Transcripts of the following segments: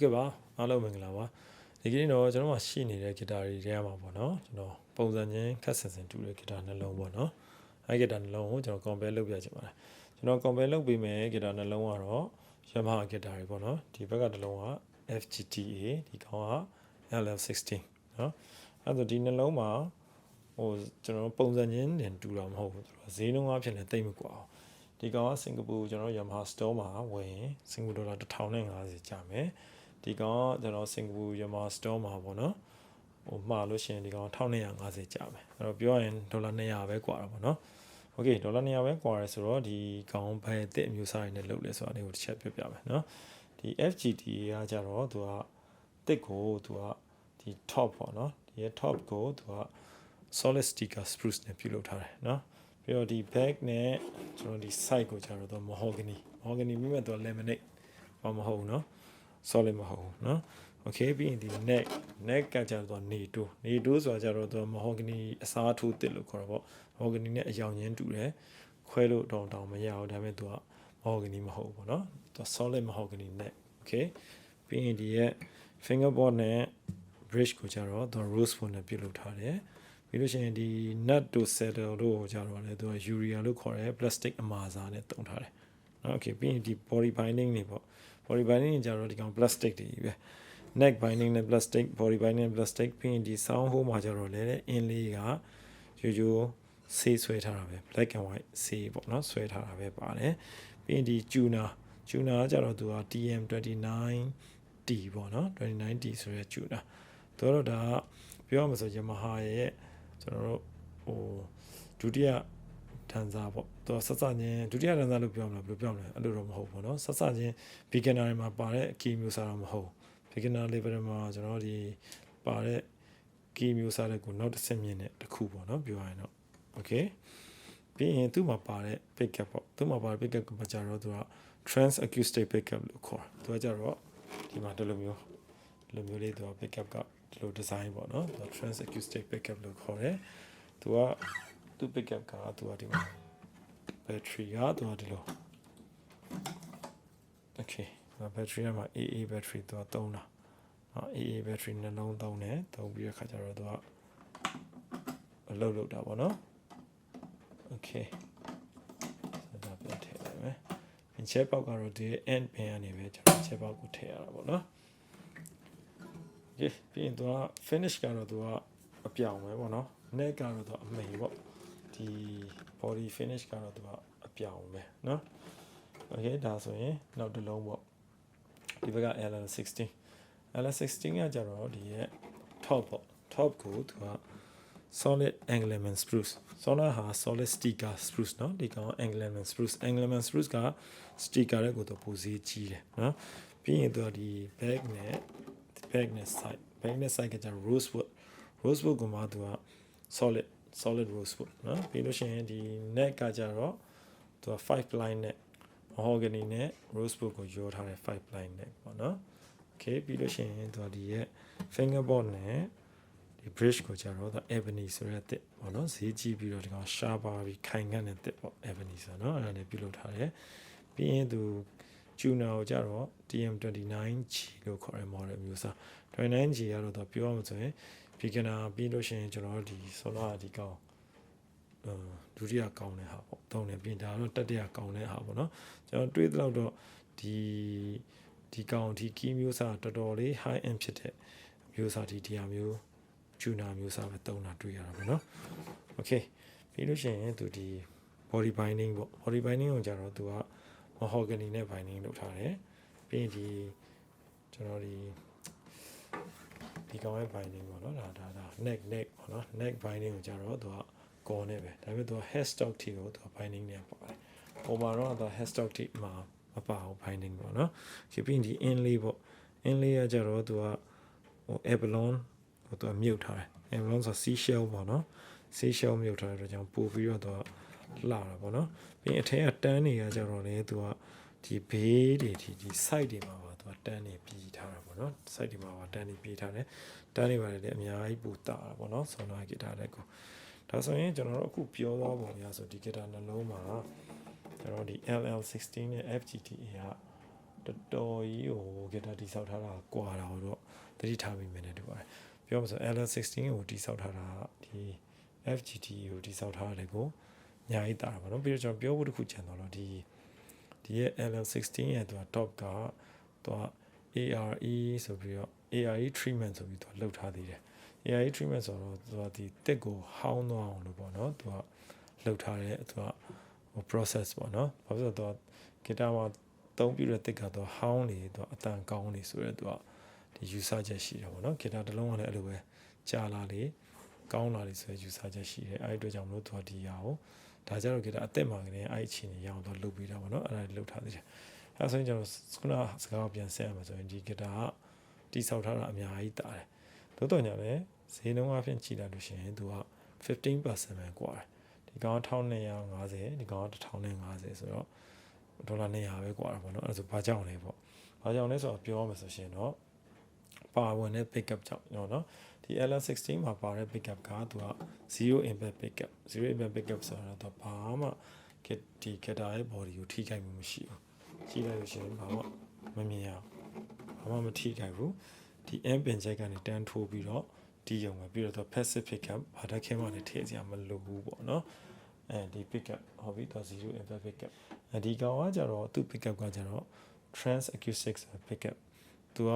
ဟုတ်ကဲ့ပါအားလုံးမင်္ဂလာပါဒီကနေ့တော့ကျွန်တော်မှရှိနေတဲ့ဂီတာတွေထဲမှာပေါ့နော်ကျွန်တော်ပုံစံချင်းခက်ဆင်ဆင်တူတဲ့ဂီတာနှလုံးပေါ့နော်အဲဂီတာနှလုံးကိုကျွန်တော် compare လုပ်ပြချင်ပါတယ်ကျွန်တော် compare လုပ်ပေးမယ်ဂီတာနှလုံးကတော့ Yamaha ဂီတာတွေပေါ့နော်ဒီဘက်ကတစ်လုံးက FGTA ဒီကောင်က LF16 နော်အဲ့တော့ဒီနှလုံးမှာဟိုကျွန်တော်ပုံစံချင်းတင်တူတာမဟုတ်ဘူးသူကဈေးနှုန်းအဖြစ်လည်းတိတ်မကွာအောင်ဒီကောင်ကစင်ကာပူကျွန်တော် Yamaha store မှာဝယ်ရင်စင်ကာပူဒေါ်လာ1050ကျမယ် ဒီကောင်ကကျွန်တော်စင်ကာပူ Yamaha store မှာပေါ့နော်ဟိုမှားလို့ရှိရင်ဒီကောင်1250ကျမယ်အဲ့တော့ပြောရရင်ဒေါ်လာ200ပဲกว่าတာပေါ့နော်โอเคဒေါ်လာ200ပဲกว่าရဲဆိုတော့ဒီကောင်ဘယ်အစ်အမျိုးစားရင်းနဲ့လုပ်လဲဆိုတာလေးကိုတစ်ချက်ပြောပြမယ်နော်ဒီ FGT ကကြတော့သူကတစ်ကိုသူကဒီ top ပေါ့နော်ဒီရဲ့ top ကိုသူက solid sticker spruce နဲ့ပြုလုပ်ထားတယ်เนาะပြီးတော့ဒီ back နဲ့ကျွန်တော်ဒီ side ကိုကျတော့ mahogany mahogany မိမဲ့တော့ laminate ဘာမဟုတ်ဘူးเนาะ solid မဟုတ်ဘူးเนาะ okay ပြီးရင်ဒီ neck neck ကကျတော့ NATO NATO ဆိုတာကျတော့သူ mahogany အစားထိုးတစ်လို့ခေါ်တာပေါ့ mahogany နဲ့အယောင်ချင်းတူတယ်ခွဲလို့တောင်တောင်မရဘူးဒါပေမဲ့သူက mahogany မဟုတ်ဘူးပေါ့เนาะသူ solid mahogany neck okay ပြီးရင်ဒီရဲ့ fingerboard နဲ့ bridge ကိုကျတော့သူ rosewood နဲ့ပြုလုပ်ထားတယ်ပြီးလို့ရှိရင်ဒီ nut တို့ saddle တို့ကိုကြတော့လေသူက urea လို့ခေါ်တယ် plastic အမာစာနဲ့တုံထားတယ် နော် okay ပြီးရင်ဒီ body binding တွေပေါ့ body binding တွေကြတော့ဒီကောင် plastic တွေကြီးပဲ neck binding နဲ့ plastic body binding နဲ့ plastic ပြီးရင်ဒီ sound hole မှာကြတော့လည်း in လေးကရိုးရိုးဆေးဆွဲထားတာပဲ black and white ဆေးပေါ့နော်ဆွဲထားတာပဲပါတယ်ပြီးရင်ဒီ tuner tuner ကြတော့သူက TM29T ပေါ့နော် 29T ဆိုရဲ tuner တို့တော့ဒါပြောရမဆို Yamaha ရဲ့ကျွန်တော်တို့ဟိုဒုတိယ တန်စာပေါ့သူကဆက်စချင်းဒုတိယတန်စာလို့ပြောမလားဘယ်လိုပြောမလဲအဲ့လိုတော့မဟုတ်ဘူးเนาะဆက်စချင်း beginner တွေမှာပါတဲ့ key မျိုးစားတော့မဟုတ် beginner level မှာကျွန်တော်ဒီပါတဲ့ key မျိုးစားတဲ့ကိုနောက်တစ်ဆင့်မြင့်တဲ့တစ်ခုပေါ့เนาะပြောရရင်တော့ okay ပြီးရင်သူ့မှာပါတဲ့ pickup ပေါ့သူ့မှာပါတဲ့ pickup ကကြတော့သူက trans acoustic pickup လို့ခေါ်တယ်သူကကြတော့ဒီမှာဒီလိုမျိုးဒီလိုမျိုးလေးသူက pickup ကဒီလို design ပေါ့နော်သူ trans acoustic pickup လို့ခေါ်တယ်သူက သူ pickup ကသူကဒီမှာ battery ကသူကဒီလို okay ဒါ battery ကမှာ AA battery သူကသုံးတာနော် AA battery နှလုံးသုံးတယ်သုံးပြီးတဲ့ခါကျတော့သူကအလုပ်လုပ်တာပေါ့နော် okay ဆက်တာပြန်ထည့်လိုက်မယ်ပြင်ချက်ပေါက်ကတော့ဒီ end pin ကနေပဲကျွန်တော်ချက်ပေါက်ကိုထည့်ရတာပေါ့နော် okay ပြီးရင်သူက finish ကတော့သူကအပြောင်ပဲပေါ့နော် neck ကတော့သူအမိန်ပေါ့ ဒီ body finish ကတော့သူကအပြောင်ပဲနော် okay ဒါဆိုရင်နောက်တစ်လုံးပေါ့ဒီဘက်က LL16 LL16 ကကြတော့ဒီရဲ့ top ပေါ့ top ကိုသူက solid angleman spruce solid ဟာ solid sticker spruce เนาะဒီကောင် angleman spruce angleman spruce က sticker ရဲ့ကိုတော့ပိုစီကြီးတယ်เนาะပြီးရင်သူကဒီ back နဲ့ back နဲ့ side back နဲ့ side ကကြ rosewood rosewood ကမှသူက solid solid rows ပေါ့နော်ပြီးလို့ရှိရင်ဒီ net ကကြတော့သူက5 line နဲ့ mahogany နဲ့ rosebud ကိုရောထားတဲ့5 line နဲ့ပေါ့နော် okay ပြီးလို့ရှိရင်သူကဒီရဲ့ fingerboard နဲ့ဒီ bridge ကိုကြတော့သူ ebony ဆိုတဲ့အသစ်ပေါ့နော်ဈေးကြည့်ပြီးတော့ဒီကောင် sharper ပြီးခိုင်ခန့်တဲ့အသစ်ပေါ့ ebony ဆိုတော့အဲ့ဒါလည်းပြုလုပ်ထားတယ်ပြီးရင်သူ tuner ကိုကြတော့ TM29G လို့ခေါ်တဲ့ model မျိုးစား 29G ကတော့သူပြောရမှဆိုရင် beginner ပြီးလို့ရှိရင်ကျွန်တော်တို့ဒီ solar ဒီကောင်အမ်ဒုတိယကောင်းတဲ့ဟာပေါ့တုံးတယ်ပြင်ဒါတော့တတိယကောင်းတဲ့ဟာပေါ့နော်ကျွန်တော်တွေးသလောက်တော့ဒီဒီကောင်ဒီ key မျိုးစားတော်တော်လေး high end ဖြစ်တဲ့မျိုးစားဒီတရားမျိုး tuner မျိုးစားပဲတုံးတာတွေ့ရတာပေါ့နော် okay ပြီးလို့ရှိရင်သူဒီ body binding ပေါ့ body binding ကိုကြတော့သူက mahogany နဲ့ binding လုပ်ထားတယ်ပြီးရင်ဒီကျွန်တော်ဒီ ဒီကောင်ရဲ့ binding ပေါ့နော်ဒါဒါဒါ neck neck ပေါ့နော် neck binding ကိုကြတော့သူကကော်နဲ့ပဲဒါပေမဲ့သူက head stock တီကိုသူက binding နဲ့ပါတယ်ပုံမှာတော့သူ head stock တီမှာမပါဘူး binding ပေါ့နော်ဒီပြီးရင်ဒီ inlay ပေါ့ inlay ကကြတော့သူကဟို abalone ဟိုသူကမြုပ်ထားတယ် abalone ဆို seashell ပေါ့နော် seashell မြုပ်ထားတဲ့အတွက်ကြောင့်ပို့ပြီးတော့သူကလာတာပေါ့နော်ပြီးရင်အထက်ကတန်းတွေကကြတော့လေသူကဒီဘေးတွေဒီဒီ site တွေမှာ ပါသူကတန်းတွေပြီးထားတာပေါ့နော် site တွေမှာပါတန်းတွေပြီးထားတယ်တန်းတွေပါတယ်လည်းအများကြီးပူတာတာပေါ့နော်ဆောနာဂီတာလည်းကိုဒါဆိုရင်ကျွန်တော်တို့အခုပြောသွားပုံရဆိုဒီဂီတာနှလုံးမှာကျွန်တော်ဒီ LL16 နဲ့ FGTA ကတော်တော်ကြီးဟို guitar တိဆောက်ထားတာကွာတာတော့တတိထားပြီးမြင်နေတူပါတယ်ပြောမှဆို LS16 ကိုတိဆောက်ထားတာဒီ FGT ကိုတိဆောက်ထားတယ်ကိုညာကြီးတာပါနော်ပြီးတော့ကျွန်တော်ပြောဖို့တစ်ခုချင်တော့ဒီဒီရဲ့ LS16 ရဲ့သူက top က သူက ARE ဆိုပြီးတော့ ARE treatment ဆိုပြီးသူလှုပ်ထားသေးတယ် ARE treatment ဆိုတော့သူကဒီတက်ကိုဟောင်းသွားအောင်လို့ပေါ့နော်သူကလှုပ်ထားတဲ့သူကဟို process ပေါ့နော်ဘာဖြစ်လို့သူက guitar မှာသုံးပြတဲ့တက်ကတော့ဟောင်းနေသူကအတန်ကောင်းနေဆိုတော့သူကဒီ user ချက်ရှိတယ်ပေါ့နော် guitar တစ်လုံးကလည်းအဲ့လိုပဲကြာလာလေကောင်းလာလေဆိုရ user ချက်ရှိတယ်အဲ့ဒီအတွက်ကြောင့်မလို့သူကဒီဟာကိုဒါကြတော့ guitar အသက်မှာကလေးအဲ့အချိန်ကြီးရအောင်တော့လုပ်ပေးတာပေါ့နော်အဲ့ဒါလှုပ်ထားသေးတယ် အဲ့ဆိုရင်ကျွန်တော်ခုနစကားပြန်ဆက်ရမှာဆိုရင်ဒီ guitar ကတိဆောက်ထားတာအများကြီးတာတယ်သို့တော်ညာလည်းဈေးနှုန်းအဖြစ်ကြည့်လိုက်လို့ရှိရင်သူက15%ပဲกว่าတယ်ဒီကောင်1250ဒီကောင်1050ဆိုတော့ဒေါ်လာ200ပဲกว่าတာပေါ့နော်အဲ့ဒါဆိုဘာကြောင့်လဲပေါ့ဘာကြောင့်လဲဆိုတော့ပြောရမှာဆိုရှင်တော့ပါဝင်တဲ့ pickup ကြောင့်เนาะဒီ LS16 မှာပါတဲ့ pickup ကသူက0 impact pickup 0 impact pickup ဆိုတော့သူဘာမှဒီ guitar ရဲ့ body ကိုထိခိုက်မှုမရှိဘူး ကြီးလိုက်လို့ရှိရင်ဘာမှမမြင်ရဘူးဘာမှမထိခိုက်ဘူးဒီ amp pin jack ကနေတန်းထိုးပြီးတော့ဒီရုံပဲပြီးတော့သူ passive pickup ဘာတက်ခဲမှလည်းထည့်စရာမလိုဘူးပေါ့เนาะအဲဒီ pickup ဟောပြီးတော့0 impact pickup အဲဒီကောင်ကကြတော့သူ့ pickup ကကြတော့ trans acoustic pickup သူက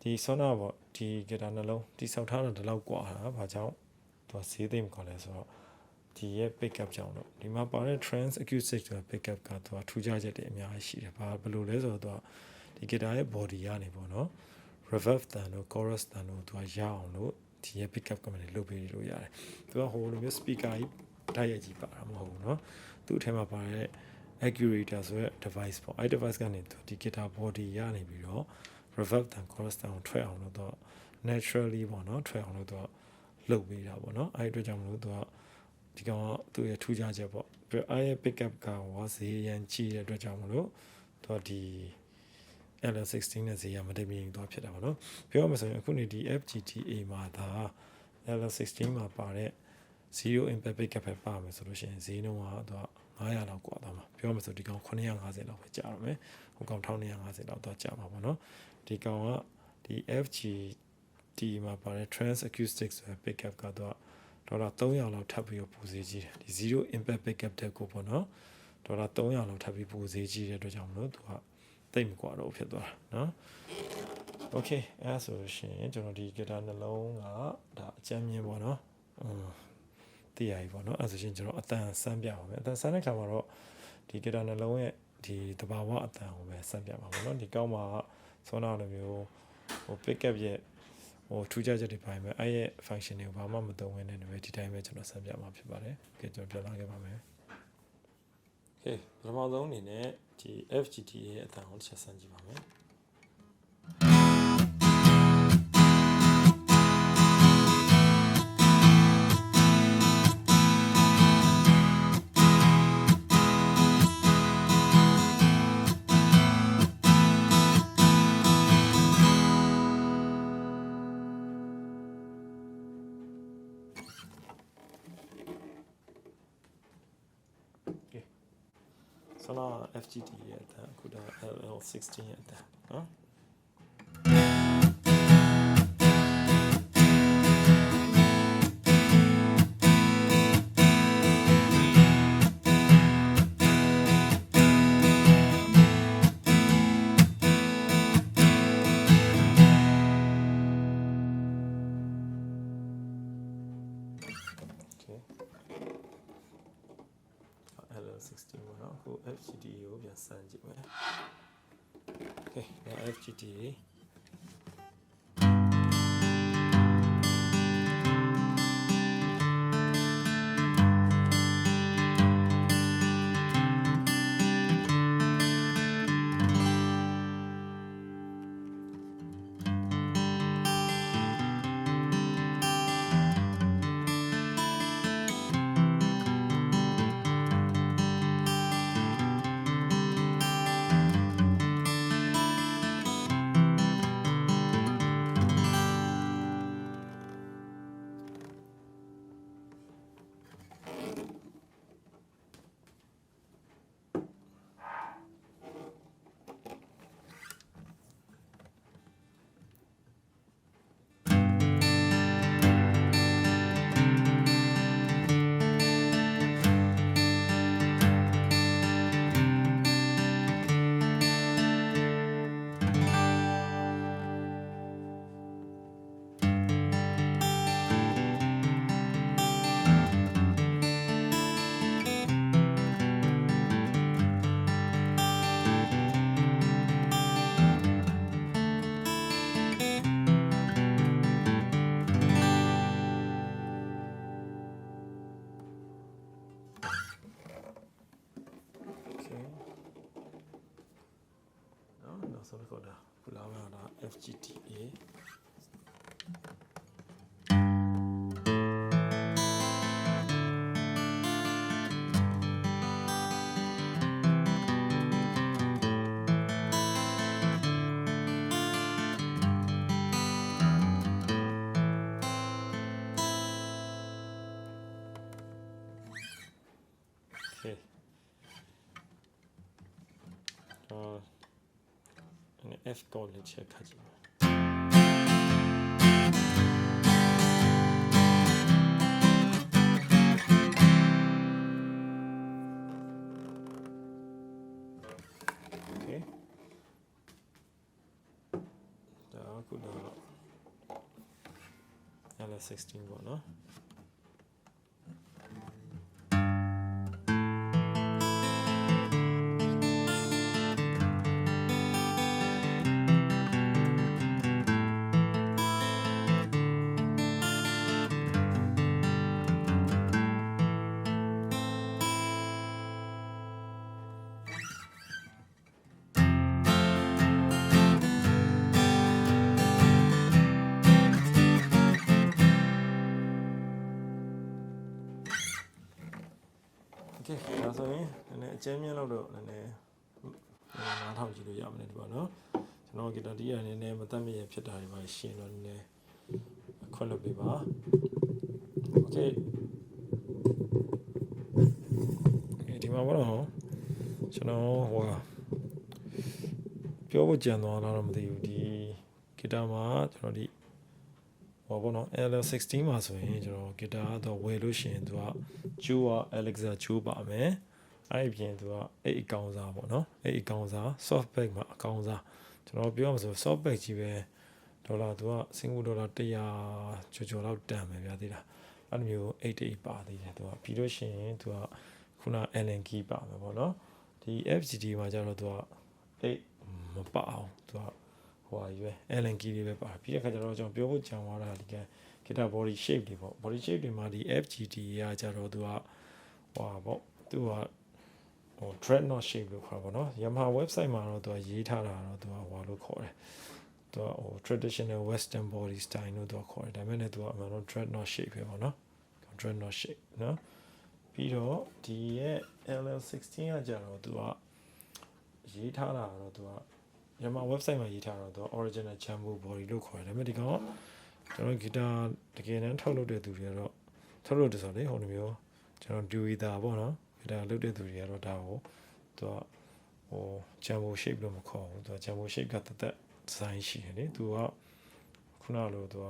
ဒီ Sona ပေါ့ဒီ guitar နှလုံးတိဆောက်ထားတာဒီလောက်กว่าတာဘာကြောင့်သူကဈေးသိမ့်ခေါ်လဲဆိုတော့ ဒီရဲ့ pickup ကြောင့်တော့ဒီမှာပါတဲ့ trans acoustic ဆိုတဲ့ pickup ကသူကထူးခြားချက်တွေအများကြီးရှိတယ်ဘာဘယ်လိုလဲဆိုတော့သူကဒီ guitar ရဲ့ body ကနေပေါ့နော် reverb တန်တို့ chorus တန်တို့သူကရအောင်လို့ဒီရဲ့ pickup ကမှလည်းလုပ်ပေးလို့ရတယ်သူကဟိုလိုမျိုး speaker ကြီးတိုက်ရိုက်ကြီးပါတာမဟုတ်ဘူးเนาะသူ့အထက်မှာပါတဲ့ accurator ဆိုတဲ့ device ပေါ့အဲ့ device ကနေဒီ guitar body ရနေပြီးတော့ reverb တန် chorus တန်ကိုထွက်အောင်လို့တော့ naturally ပေါ့နော်ထွက်အောင်လို့တော့လုပ်ပေးတာပေါ့နော်အဲ့ဒီအတွက်ကြောင့်မလို့သူက ဒီကောင်ကသူ့ရဲ့ထူးခြားချက်ပေါ့ပြီးတော့အဲ့ရဲ့ pickup ကဝါဈေးရန်ကြီးတဲ့အတွက်ကြောင့်မလို့သူကဒီ LS16 နဲ့ဈေးရမတိမ်မြင်သွားဖြစ်တာပေါ့နော်ပြောမှဆိုရင်အခုနေဒီ FGTA မှာဒါ LS16 မှာပါတဲ့0 impact pickup ပဲပါမယ်ဆိုလို့ရှိရင်ဈေးနှုန်းကသူက900လောက်กว่าသွားမှာပြောမှဆိုဒီကောင်950လောက်ပဲကြာတော့မယ်ဟိုကောင်1250လောက်တော့ကြာမှာပေါ့နော်ဒီကောင်ကဒီ FG ဒီမှာပါတဲ့ trans acoustic ဆိုတဲ့ pickup ကတော့ ဒေါ်လာ300လောက်ထပ်ပြီးတော့ပိုဈေးကြီးတယ်ဒီ0 impact pickup တက်ကိုပေါ့နော်ဒေါ်လာ300လောက်ထပ်ပြီးပိုဈေးကြီးတဲ့အတွက်ကြောင့်မလို့သူကတိတ်မကွာတော့ဖြစ်သွားတာနော် okay အဲဆိုရှင်ကျွန်တော်ဒီ guitar နှလုံးကဒါအချမ်းမြင်ပေါ့နော်อืมသိရပြီပေါ့နော်အဲဆိုရှင်ကျွန်တော်အတန်ဆန်းပြပါမယ်အတန်ဆန်းတဲ့ခါမှာတော့ဒီ guitar နှလုံးရဲ့ဒီတဘာဝအတန်ကိုပဲဆန်းပြပါပေါ့နော်ဒီကောင်းမှာဆောနာလိုမျိုးဟို pick up ရဲ့ ဟိုထူးခြားချက်တွေပိုင်းပဲအဲ့ရဲ့ function တွေကိုဘာမှမသုံးဝင်နေတယ်ပဲဒီတိုင်းပဲကျွန်တော်ဆန်းပြမှာဖြစ်ပါတယ်။ကြကျွန်တော်ပြောလာခဲ့ပါမယ်။ Okay ပထမဆုံးအနေနဲ့ဒီ FGT ရဲ့အတန်ကိုတစ်ချက်ဆန်းကြည့်ပါမယ်။ Sana FGD at that, good at LL16 at that, huh? LL60 ပေါ့နော်အခု FGT ကိုပြန်စမ်းကြည့်မယ် Okay ဒါ FGT sababu da kulawa na FGTA Okay. 어, F dans le check Okay. Là, je โอเคဒါဆိုရင်နည်းနည်းအကျဉ်းမြင့်လို့တော့နည်းနည်းနားထောင်ကြည့်လို့ရမယ်ဒီပေါ့နော်ကျွန်တော်ဂီတာတီးရနည်းနည်းမတတ်မြင့်ဖြစ်တာတွေပါရှင်းတော့နည်းနည်းခွင့်လွှတ်ပေးပါโอเคဒီမှာဘာလို့ကျွန်တော်ဟိုပြောဖို့ကြံသွားလားတော့မသိဘူးဒီဂီတာမှာကျွန်တော်ဒီ ဟောပေါ့နော် LL16 မှာဆိုရင်ကျွန်တော်ဂီတာတော့ဝယ်လို့ရှိရင်သူက Joe က Alexa Joe ပါမယ်အဲ့ဒီပြင်သူကအဲ့အကောင်စားပေါ့နော်အဲ့အကောင်စား softback မှာအကောင်စားကျွန်တော်ပြောမှဆို softback ကြီးပဲဒေါ်လာသူကစင်ကာပူဒေါ်လာ100ကျော်ကျော်လောက်တန်ပဲဗျာသေးလားအဲ့လိုမျိုး88ပါသေးတယ်သူကပြီးလို့ရှိရင်သူကခုန Allen key ပါမယ်ပေါ့နော်ဒီ FGD မှာကျတော့သူကအဲ့မပအောင်သူက ဟိုဟာရွယ် Allen key လေးပဲပါပြီးတဲ့ခါကျတော့ကျွန်တော်ပြောဖို့ကြံသွားတာဒီက guitar body shape တွေပေါ့ body shape တွေမှာဒီ FGD ကကြတော့သူကဟိုဟာပေါ့သူကဟို dreadnought shape လို့ခေါ်ပါတော့ Yamaha website မှာတော့သူကရေးထားတာတော့သူကဟိုလို့ခေါ်တယ်သူကဟို traditional western body style လို့သူကခေါ်တယ်ဒါပေမဲ့လည်းသူကအမှန်တော့ dreadnought shape ပဲပေါ့နော် dreadnought shape နော်ပြီးတော့ဒီရဲ့ LL16 ကကြတော့သူကရေးထားတာတော့သူက Yamaha website မှာရေးထားတော့သူက original jumbo body လို့ခေါ်တယ်ဒါပေမဲ့ဒီကောင်ကကျွန်တော်ဂီတာတကယ်တမ်းထုတ်လုပ်တဲ့သူတွေကတော့ထုတ်လုပ်တယ်ဆိုတော့လေဟိုလိုမျိုးကျွန်တော် Dewey တာပေါ့နော်ဂီတာလုပ်တဲ့သူတွေကတော့ဒါကိုသူကဟို jumbo shape လို့မခေါ်ဘူးသူက jumbo shape ကတသက် design ရှိတယ်လေသူကခုနလိုသူက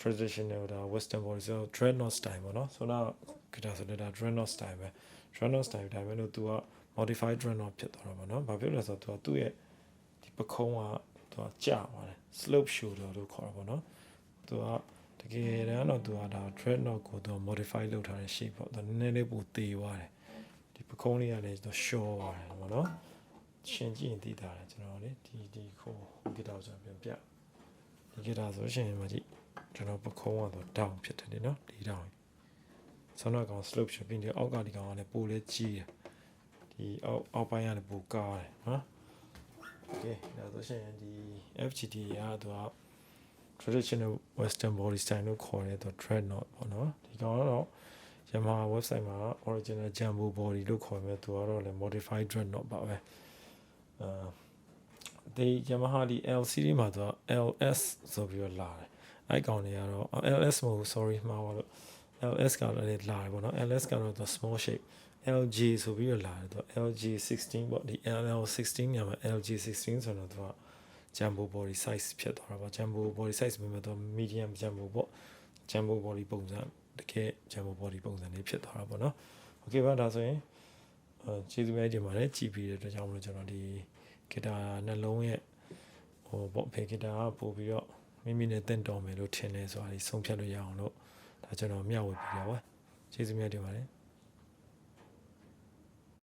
traditional ဒါ western body ဆို dreadnought style ပေါ့နော်ဆိုတော့ဂီတာဆိုတော့ဒါ dreadnought style ပဲ dreadnought style ဒါပဲလို့သူက modified dreadnought ဖြစ်သွားတော့ဗောနော်ဘာဖြစ်လဲဆိုတော့သူကသူ့ရဲ့ဒီ ပခုံးကသူကကျသွားတယ် slope shoulder လို့ခေါ်တာဗောနော်သူကတကယ်တမ်းတော့သူကဒါ dreadnought ကိုသူက modify လုပ်ထားတဲ့ shape ပေါ့သူနည်းနည်းလေးပိုသေးသွားတယ်ဒီပခုံးလေးကလည်းသူ short သွားတယ်ဗောနော်ရှင်းကြည့်ရင်သိတာတယ်ကျွန်တော်လေဒီဒီခိုးဂီတာဆိုပြန်ပြဒီဂီတာဆိုရှင်မကြည့်ကျွန်တော်ပခုံးကတော့ down ဖြစ်တယ်လေနော်ဒီ down ဆောင်းတော့ကောင် slope ဖြစ်ပြီးဒီအောက်ကဒီကောင်ကလည်းပိုလေးကြီးတယ်ဒီအောက်အောက်ပိုင်းကလည်းပိုကားတယ်နော် Okay ဒါဆိုရှင်ဒီ FGT ကသူက traditional western body style လို့ခေါ်တဲ့သူ dreadnought ပေါ့နော်ဒီကောင်ကတော့ Yamaha website မှာ original jumbo body လို့ခေါ်မဲ့သူကတော့လည်း modified dreadnought ပါပဲအာဒီ Yamaha ဒီ L series မှာသူက LS ဆိုပြီးတော့လာတယ်အဲ့ကောင်တွေကတော့ LS မဟုတ်ဘူး sorry မှားပါလို့ LS ကတော့လည်းလာတယ်ပေါ့နော် LS ကတော့သူ small shape LG ဆိုပြီးတော့လာတယ်သူ LG 16ပေါ့ဒီ LL16 ညမှာ LG 16ဆိုတော့သူက jumbo body size ဖြစ်သွားတာပေါ့ jumbo body size ပဲမဲ့တော့ medium jumbo ပေါ့ jumbo body ပုံစံတကယ် jumbo body ပုံစံလေးဖြစ်သွားတာပေါ့နော် okay ပါဒါဆိုရင်အဲကျေးဇူးများတင်ပါတယ်ကြည်ပြီးတဲ့အတွက်ကြောင့်မလို့ကျွန်တော်ဒီဂီတာနှလုံးရဲ့ဟိုပေါ့ဖေဂီတာကပို့ပြီးတော့မိမိနဲ့တင့်တော်မယ်လို့ထင်တယ်ဆိုတာဒီဆုံးဖြတ်လို့ရအောင်လို့ဒါကျွန်တော်မျှဝေပြတာပါကျေးဇူးများတင်ပါတယ်